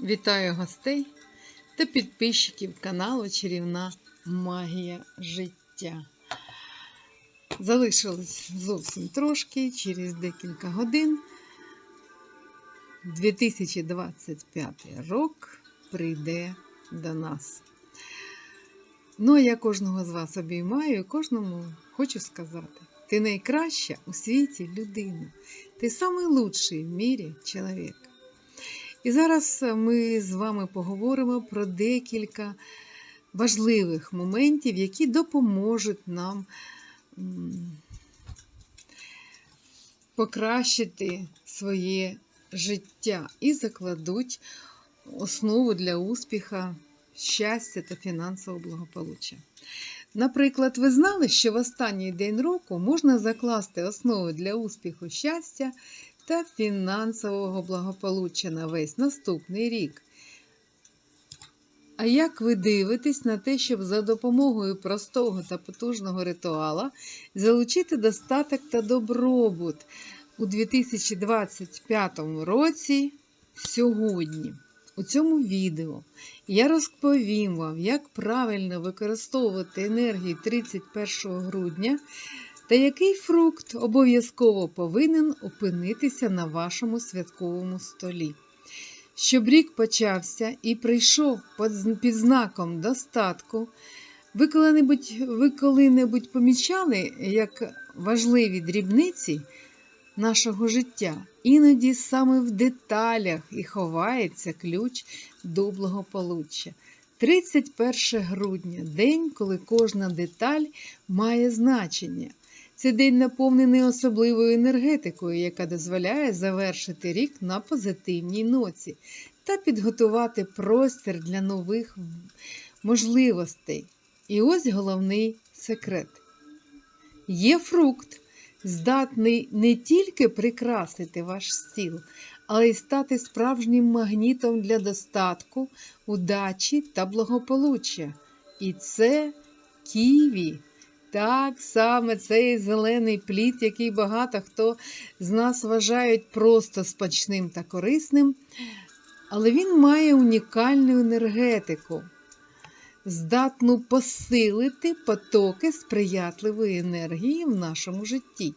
Вітаю гостей та підписчиків каналу Чарівна Магія життя. Залишилось зовсім трошки, через декілька годин. 2025 рок прийде до нас. Ну, а я кожного з вас обіймаю і кожному хочу сказати: ти найкраща у світі людина, ти найкращий в мірі чоловік. І зараз ми з вами поговоримо про декілька важливих моментів, які допоможуть нам покращити своє життя і закладуть основу для успіха, щастя та фінансового благополуччя. Наприклад, ви знали, що в останній день року можна закласти основи для успіху щастя та фінансового благополуччя на весь наступний рік. А як ви дивитесь на те, щоб за допомогою простого та потужного ритуала залучити достаток та добробут у 2025 році сьогодні? У цьому відео я розповім вам, як правильно використовувати енергію 31 грудня та який фрукт обов'язково повинен опинитися на вашому святковому столі. Щоб рік почався і прийшов під знаком достатку, ви коли-небудь, коли-небудь помічали, як важливі дрібниці нашого життя, іноді саме в деталях і ховається ключ до благополуччя. 31 грудня день, коли кожна деталь має значення. Це день наповнений особливою енергетикою, яка дозволяє завершити рік на позитивній ноці та підготувати простір для нових можливостей. І ось головний секрет: є фрукт, здатний не тільки прикрасити ваш стіл, але й стати справжнім магнітом для достатку, удачі та благополуччя. І це ківі. Так саме цей зелений плід, який багато хто з нас вважають просто смачним та корисним, але він має унікальну енергетику, здатну посилити потоки сприятливої енергії в нашому житті.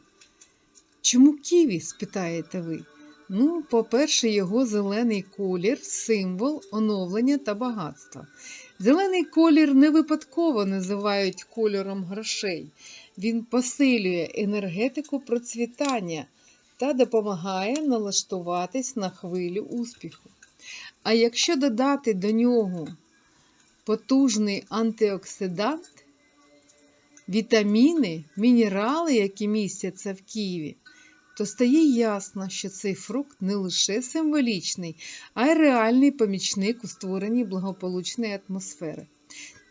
Чому ківі, спитаєте ви? Ну, по-перше, його зелений колір символ оновлення та багатства. Зелений колір не випадково називають кольором грошей. Він посилює енергетику процвітання та допомагає налаштуватись на хвилю успіху. А якщо додати до нього потужний антиоксидант, вітаміни, мінерали, які містяться в Києві, то стає ясно, що цей фрукт не лише символічний, а й реальний помічник у створенні благополучної атмосфери.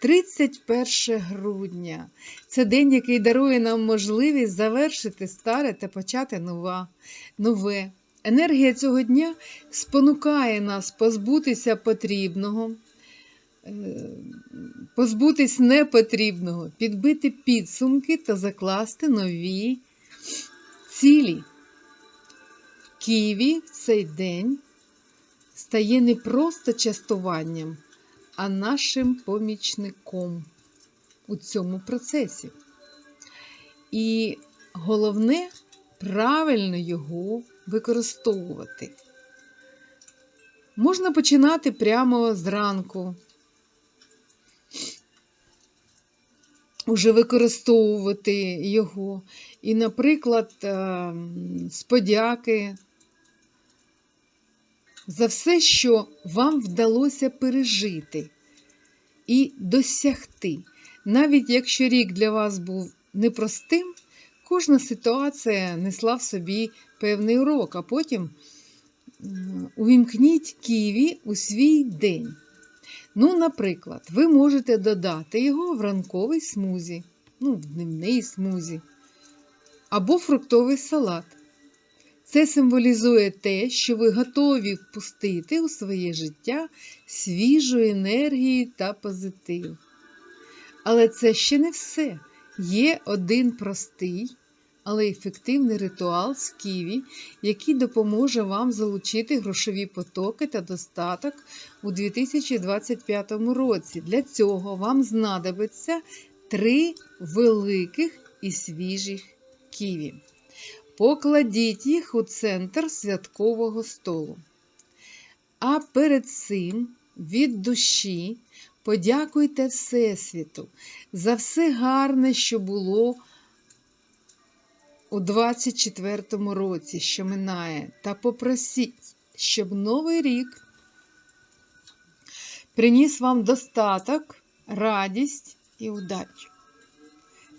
31 грудня це день, який дарує нам можливість завершити старе та почати нова, нове. Енергія цього дня спонукає нас позбутися потрібного, е, позбутись непотрібного, підбити підсумки та закласти нові цілі. Києві цей день стає не просто частуванням, а нашим помічником у цьому процесі. І головне правильно його використовувати. Можна починати прямо зранку. Уже використовувати його. І, наприклад, з подяки за все, що вам вдалося пережити і досягти. Навіть якщо рік для вас був непростим, кожна ситуація несла в собі певний урок, а потім увімкніть Києві у свій день. Ну, наприклад, ви можете додати його в ранковий смузі, ну, в дневний смузі, або фруктовий салат. Це символізує те, що ви готові впустити у своє життя свіжу енергію та позитив. Але це ще не все. Є один простий, але ефективний ритуал з ківі, який допоможе вам залучити грошові потоки та достаток у 2025 році. Для цього вам знадобиться три великих і свіжих ківі. Покладіть їх у центр святкового столу. А перед цим від душі подякуйте Всесвіту за все гарне, що було у 24-му році, що минає, та попросіть, щоб новий рік приніс вам достаток, радість і удачу.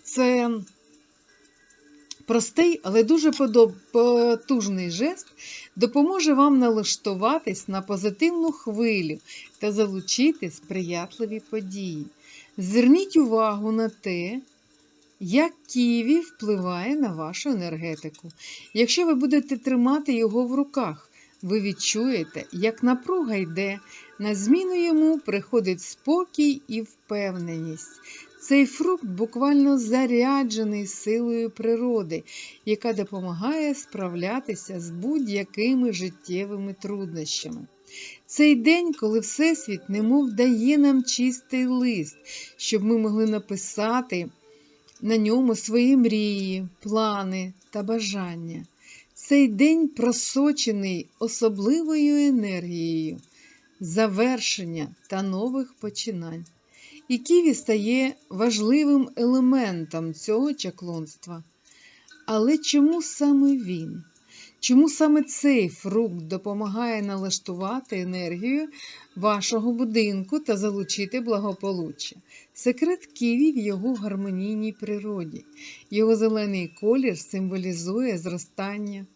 Це простий, але дуже потужний жест допоможе вам налаштуватись на позитивну хвилю та залучити сприятливі події. Зверніть увагу на те, як Ківі впливає на вашу енергетику. Якщо ви будете тримати його в руках, ви відчуєте, як напруга йде, на зміну йому приходить спокій і впевненість. Цей фрукт буквально заряджений силою природи, яка допомагає справлятися з будь-якими життєвими труднощами. Цей день, коли Всесвіт немов дає нам чистий лист, щоб ми могли написати на ньому свої мрії, плани та бажання. Цей день просочений особливою енергією, завершення та нових починань. І Ківі стає важливим елементом цього чаклунства. Але чому саме він? Чому саме цей фрукт допомагає налаштувати енергію вашого будинку та залучити благополуччя? Секрет Ківі в його гармонійній природі. Його зелений колір символізує зростання,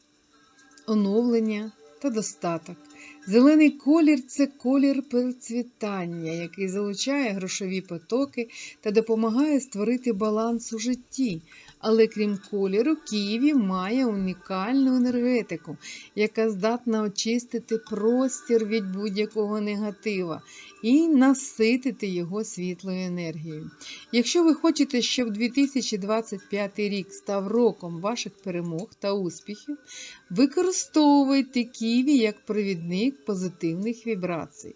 оновлення та достаток. Зелений колір це колір процвітання, який залучає грошові потоки та допомагає створити баланс у житті. Але крім кольору, Києві має унікальну енергетику, яка здатна очистити простір від будь-якого негатива і наситити його світлою енергією. Якщо ви хочете, щоб 2025 рік став роком ваших перемог та успіхів, використовуйте Ківі як провідник позитивних вібрацій.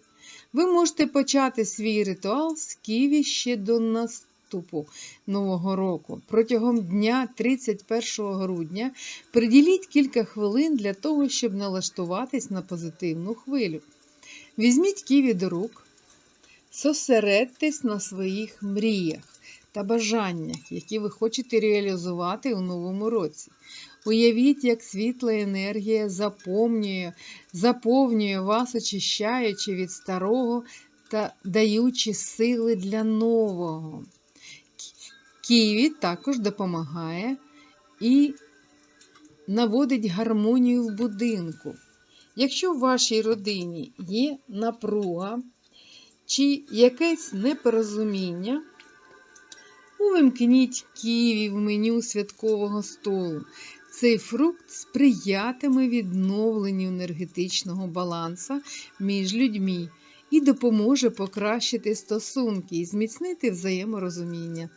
Ви можете почати свій ритуал з Ківі ще до наступу Нового року. Протягом дня 31 грудня приділіть кілька хвилин для того, щоб налаштуватись на позитивну хвилю. Візьміть Ківі до рук, зосередьтесь на своїх мріях та бажаннях, які ви хочете реалізувати у новому році. Уявіть, як світла енергія заповнює, заповнює вас, очищаючи від старого та даючи сили для нового. Ківі також допомагає і наводить гармонію в будинку. Якщо в вашій родині є напруга чи якесь непорозуміння, увімкніть ківі в меню святкового столу. Цей фрукт сприятиме відновленню енергетичного балансу між людьми і допоможе покращити стосунки і зміцнити взаєморозуміння.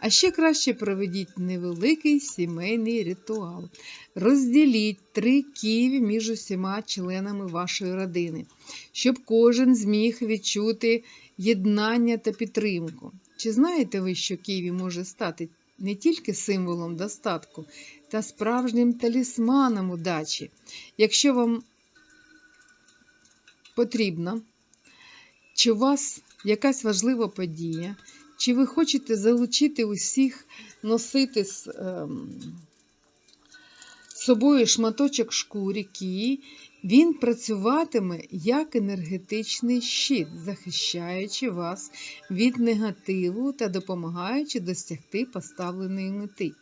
А ще краще проведіть невеликий сімейний ритуал. Розділіть три ківі між усіма членами вашої родини, щоб кожен зміг відчути єднання та підтримку. Чи знаєте ви, що ківі може стати не тільки символом достатку, та справжнім талісманом удачі. Якщо вам потрібно, чи у вас якась важлива подія, чи ви хочете залучити усіх носити з ем, собою шматочок шкури кії, він працюватиме як енергетичний щит, захищаючи вас від негативу та допомагаючи досягти поставленої мети.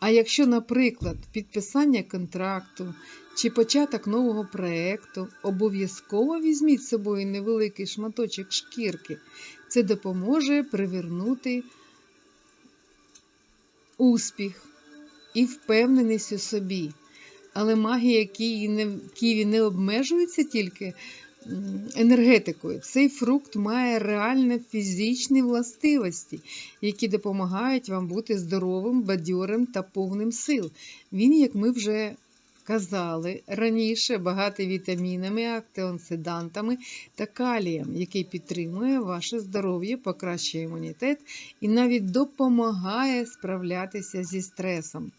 А якщо, наприклад, підписання контракту чи початок нового проєкту, обов'язково візьміть з собою невеликий шматочок шкірки, це допоможе привернути успіх і впевненість у собі. Але магія Києві не, обмежується тільки енергетикою. Цей фрукт має реально фізичні властивості, які допомагають вам бути здоровим, бадьорим та повним сил. Він, як ми вже казали раніше, багатий вітамінами, антиоксидантами та калієм, який підтримує ваше здоров'я, покращує імунітет і навіть допомагає справлятися зі стресом.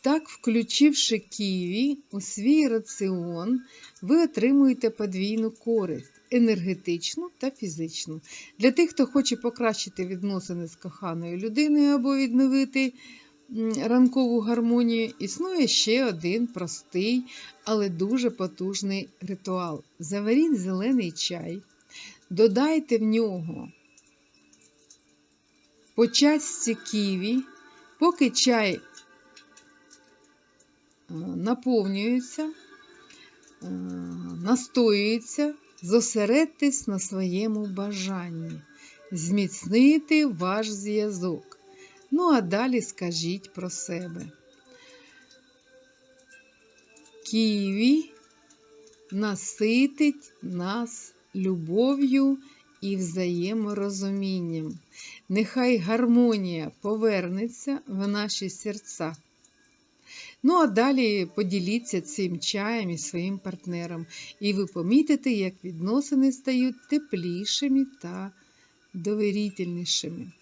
Так, включивши ківі у свій раціон, ви отримуєте подвійну користь енергетичну та фізичну. Для тих, хто хоче покращити відносини з коханою людиною або відновити ранкову гармонію, існує ще один простий, але дуже потужний ритуал. Заваріть зелений чай, додайте в нього по частці ківі, поки чай е, наповнюється, настоюється, зосередьтесь на своєму бажанні, зміцнити ваш зв'язок. Ну, а далі скажіть про себе. Ківі наситить нас любов'ю і взаєморозумінням. Нехай гармонія повернеться в наші серця. Ну, а далі поділіться цим чаєм із своїм партнером, і ви помітите, як відносини стають теплішими та довірительнішими.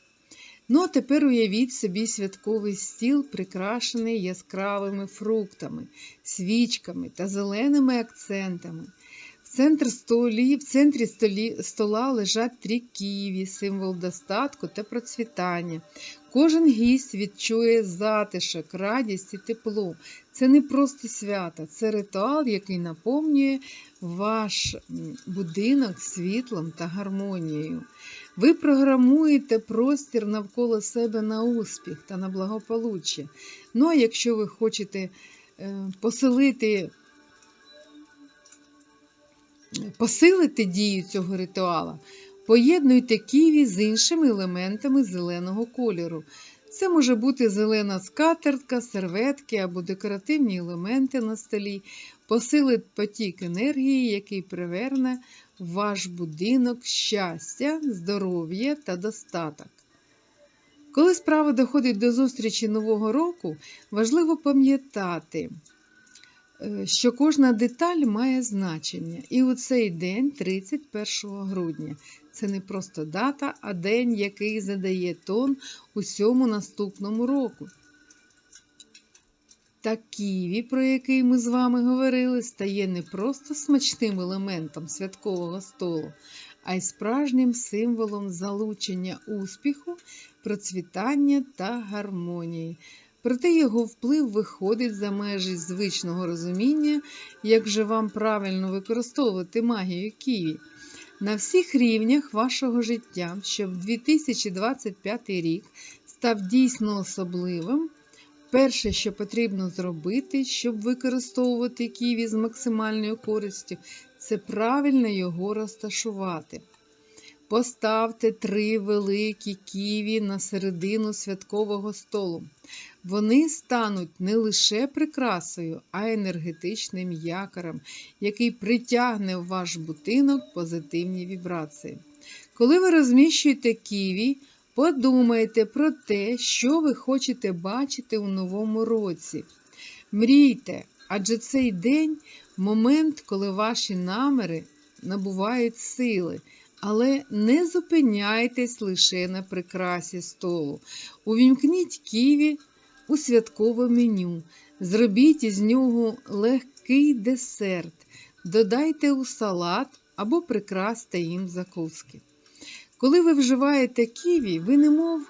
Ну, а тепер уявіть собі святковий стіл, прикрашений яскравими фруктами, свічками та зеленими акцентами. Центр столі, в центрі столі, стола лежать три ківі, символ достатку та процвітання. Кожен гість відчує затишок, радість і тепло. Це не просто свято, це ритуал, який наповнює ваш будинок світлом та гармонією. Ви програмуєте простір навколо себе на успіх та на благополуччя. Ну а якщо ви хочете е, поселити, посилити дію цього ритуала, поєднуйте ківі з іншими елементами зеленого кольору. Це може бути зелена скатертка, серветки або декоративні елементи на столі, посилить потік енергії, який приверне ваш будинок щастя, здоров'я та достаток. Коли справа доходить до зустрічі Нового року, важливо пам'ятати, що кожна деталь має значення. І у цей день, 31 грудня, це не просто дата, а день, який задає тон усьому наступному року. Та ківі, про який ми з вами говорили, стає не просто смачним елементом святкового столу, а й справжнім символом залучення успіху, процвітання та гармонії. Проте його вплив виходить за межі звичного розуміння, як же вам правильно використовувати магію ківі. На всіх рівнях вашого життя, щоб 2025 рік став дійсно особливим. Перше, що потрібно зробити, щоб використовувати ківі з максимальною користю, це правильно його розташувати. Поставте три великі ківі на середину святкового столу. Вони стануть не лише прикрасою, а енергетичним якорем, який притягне в ваш будинок позитивні вібрації. Коли ви розміщуєте ківі, Подумайте про те, що ви хочете бачити у новому році. Мрійте, адже цей день момент, коли ваші наміри набувають сили. Але не зупиняйтесь лише на прикрасі столу. Увімкніть ківі у святкове меню, зробіть із нього легкий десерт, додайте у салат або прикрасьте їм закуски. Коли ви вживаєте ківі, ви немов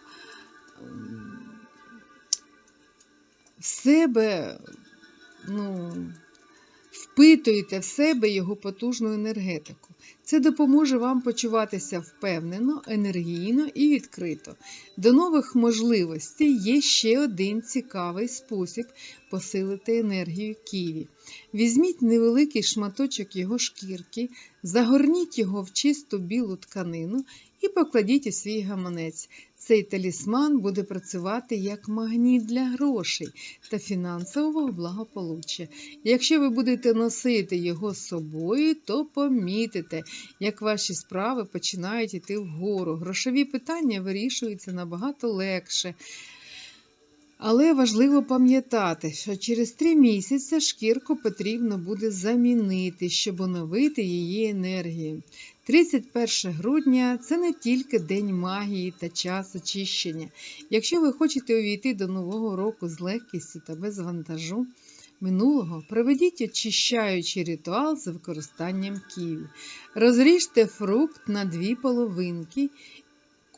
в себе ну, впитуєте в себе його потужну енергетику. Це допоможе вам почуватися впевнено, енергійно і відкрито. До нових можливостей є ще один цікавий спосіб посилити енергію ківі. Візьміть невеликий шматочок його шкірки, загорніть його в чисту білу тканину і покладіть у свій гаманець. Цей талісман буде працювати як магніт для грошей та фінансового благополуччя. Якщо ви будете носити його з собою, то помітите, як ваші справи починають йти вгору. Грошові питання вирішуються набагато легше. Але важливо пам'ятати, що через три місяці шкірку потрібно буде замінити, щоб оновити її енергію. 31 грудня це не тільки День магії та час очищення. Якщо ви хочете увійти до Нового року з легкістю та без вантажу минулого, проведіть очищаючий ритуал з використанням ківі. Розріжте фрукт на дві половинки.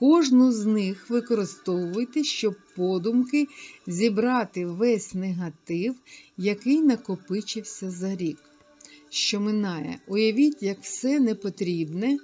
Кожну з них використовуйте, щоб подумки зібрати весь негатив, який накопичився за рік що минає. Уявіть, як все непотрібне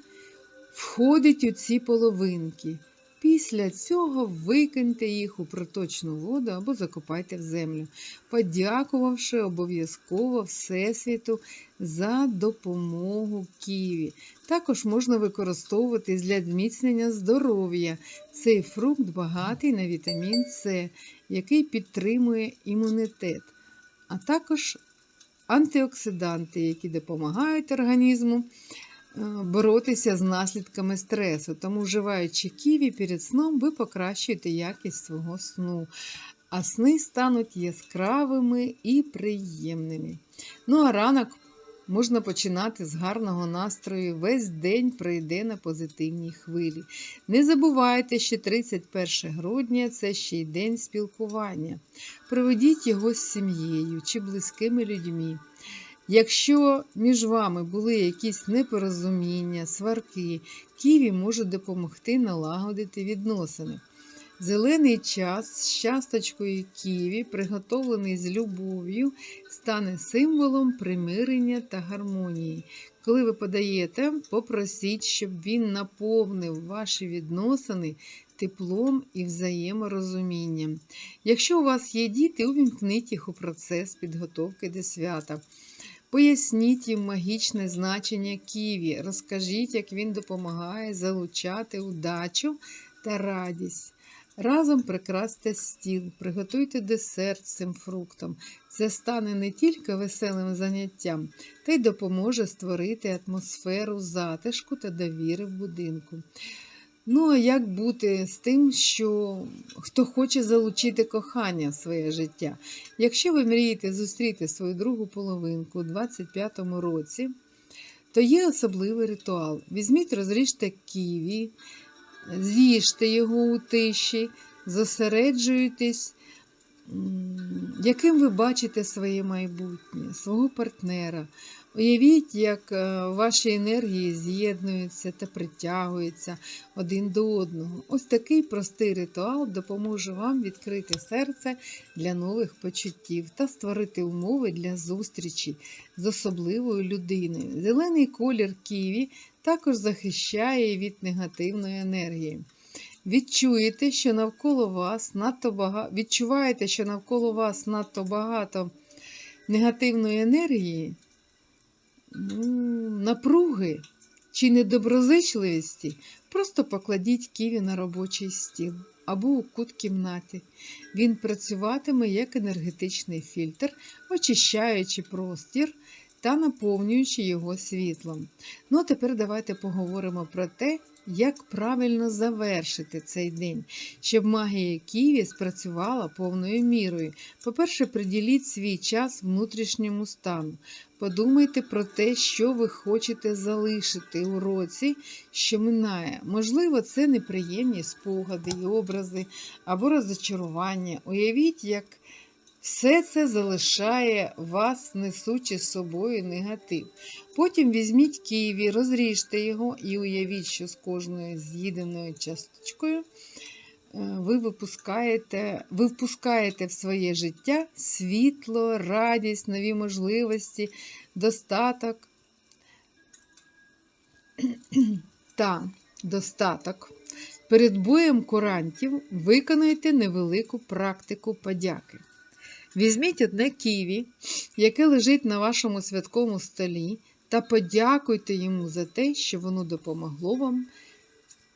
входить у ці половинки. Після цього викиньте їх у проточну воду або закопайте в землю, подякувавши обов'язково Всесвіту за допомогу Ківі. Також можна використовувати для зміцнення здоров'я. Цей фрукт багатий на вітамін С, який підтримує імунітет, а також антиоксиданти, які допомагають організму боротися з наслідками стресу. Тому, вживаючи ківі перед сном, ви покращуєте якість свого сну, а сни стануть яскравими і приємними. Ну, а ранок Можна починати з гарного настрою, весь день пройде на позитивній хвилі. Не забувайте, що 31 грудня це ще й день спілкування. Проведіть його з сім'єю чи близькими людьми. Якщо між вами були якісь непорозуміння, сварки, Ківі може допомогти налагодити відносини. Зелений час з часточкою ківі, приготовлений з любов'ю, стане символом примирення та гармонії. Коли ви подаєте, попросіть, щоб він наповнив ваші відносини теплом і взаєморозумінням. Якщо у вас є діти, увімкніть їх у процес підготовки до свята. Поясніть їм магічне значення ківі, розкажіть, як він допомагає залучати удачу та радість. Разом прикрасьте стіл, приготуйте десерт цим фруктом. Це стане не тільки веселим заняттям, та й допоможе створити атмосферу затишку та довіри в будинку. Ну, а як бути з тим, що хто хоче залучити кохання в своє життя? Якщо ви мрієте зустріти свою другу половинку у 25-му році, то є особливий ритуал. Візьміть, розріжте ківі, з'їжте його у тиші, зосереджуйтесь, яким ви бачите своє майбутнє, свого партнера. Уявіть, як е, ваші енергії з'єднуються та притягуються один до одного. Ось такий простий ритуал допоможе вам відкрити серце для нових почуттів та створити умови для зустрічі з особливою людиною. Зелений колір ківі також захищає від негативної енергії. Відчуєте, що навколо вас надто багато, відчуваєте, що навколо вас надто багато негативної енергії, ну, напруги чи недоброзичливості, просто покладіть ківі на робочий стіл або у кут кімнати. Він працюватиме як енергетичний фільтр, очищаючи простір та наповнюючи його світлом. Ну а тепер давайте поговоримо про те, як правильно завершити цей день, щоб магія Києві спрацювала повною мірою. По-перше, приділіть свій час внутрішньому стану. Подумайте про те, що ви хочете залишити у році, що минає. Можливо, це неприємні спогади і образи або розочарування. Уявіть, як все це залишає вас, несучи з собою негатив. Потім візьміть ківі, розріжте його і уявіть, що з кожною з'їденою часточкою е, ви випускаєте, ви впускаєте в своє життя світло, радість, нові можливості, достаток та достаток. Перед боєм курантів виконуйте невелику практику подяки. Візьміть одне ківі, яке лежить на вашому святковому столі, та подякуйте йому за те, що воно допомогло вам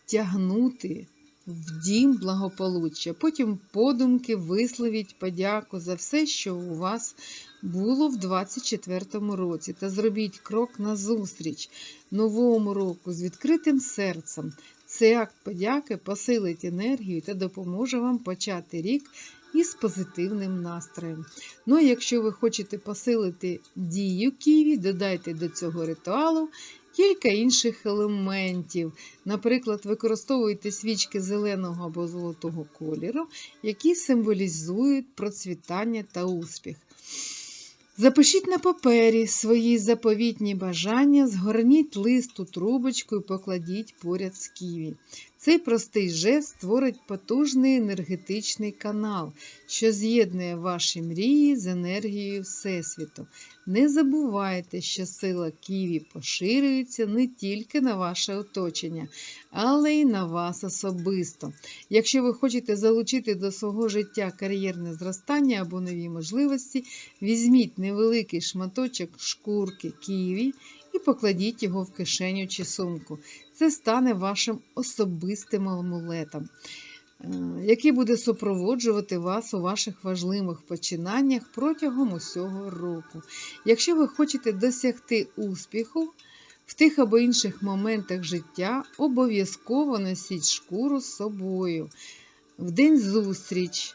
втягнути в дім благополуччя. Потім подумки висловіть подяку за все, що у вас було в 2024 році, та зробіть крок назустріч новому року з відкритим серцем. Цей акт подяки посилить енергію та допоможе вам почати рік із позитивним настроєм. Ну а якщо ви хочете посилити дію Ківі, додайте до цього ритуалу кілька інших елементів. Наприклад, використовуйте свічки зеленого або золотого кольору, які символізують процвітання та успіх. Запишіть на папері свої заповітні бажання, згорніть лист у трубочку і покладіть поряд з ківі. Цей простий жест створить потужний енергетичний канал, що з'єднує ваші мрії з енергією Всесвіту. Не забувайте, що сила Ківі поширюється не тільки на ваше оточення, але й на вас особисто. Якщо ви хочете залучити до свого життя кар'єрне зростання або нові можливості, візьміть невеликий шматочок шкурки Ківі і покладіть його в кишеню чи сумку. Це стане вашим особистим амулетом, який буде супроводжувати вас у ваших важливих починаннях протягом усього року. Якщо ви хочете досягти успіху в тих або інших моментах життя, обов'язково носіть шкуру з собою в день зустріч.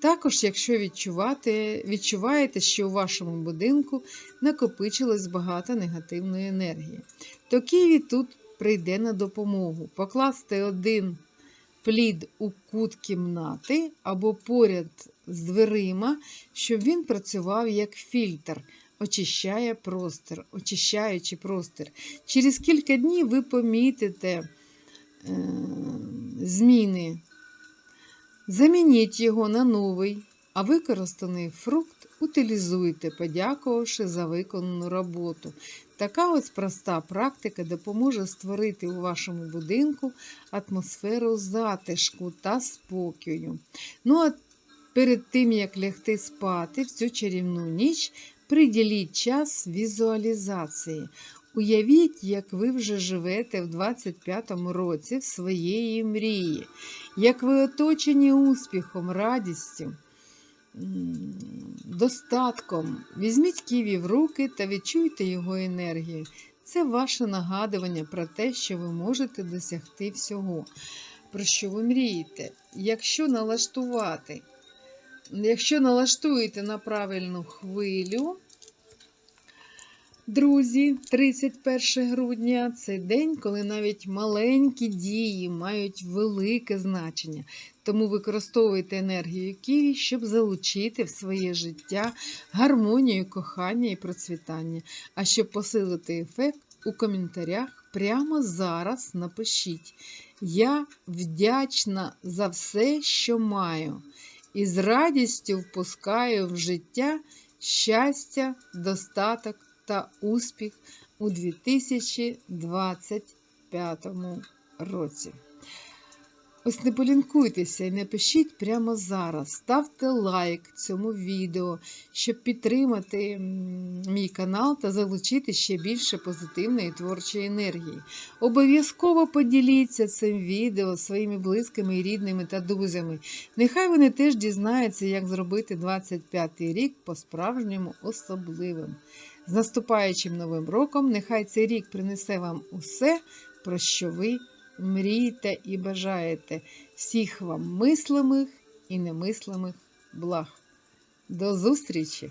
Також, якщо відчувати, відчуваєте, що у вашому будинку накопичилось багато негативної енергії, то Києві тут прийде на допомогу. Покласти один плід у кут кімнати або поряд з дверима, щоб він працював як фільтр, очищає простір, очищаючи простір. Через кілька днів ви помітите е, зміни. Замініть його на новий, а використаний фрукт утилізуйте, подякувавши за виконану роботу. Така ось проста практика допоможе створити у вашому будинку атмосферу затишку та спокою. Ну а перед тим, як лягти спати в цю чарівну ніч, приділіть час візуалізації. Уявіть, як ви вже живете в 25-му році в своєї мрії, як ви оточені успіхом, радістю достатком. Візьміть ківі в руки та відчуйте його енергію. Це ваше нагадування про те, що ви можете досягти всього, про що ви мрієте. Якщо налаштувати, якщо налаштуєте на правильну хвилю, Друзі, 31 грудня це день, коли навіть маленькі дії мають велике значення. Тому використовуйте енергію Ківі, щоб залучити в своє життя гармонію, кохання і процвітання. А щоб посилити ефект, у коментарях прямо зараз напишіть: Я вдячна за все, що маю, і з радістю впускаю в життя щастя, достаток та успіх у 2025 році. Ось не полінкуйтеся і напишіть прямо зараз. Ставте лайк цьому відео, щоб підтримати мій канал та залучити ще більше позитивної творчої енергії. Обов'язково поділіться цим відео своїми близькими рідними та друзями. Нехай вони теж дізнаються, як зробити 25-й рік по-справжньому особливим. З наступаючим новим роком, нехай цей рік принесе вам усе, про що ви мрієте і бажаєте всіх вам мислимих і немислимих благ. До зустрічі!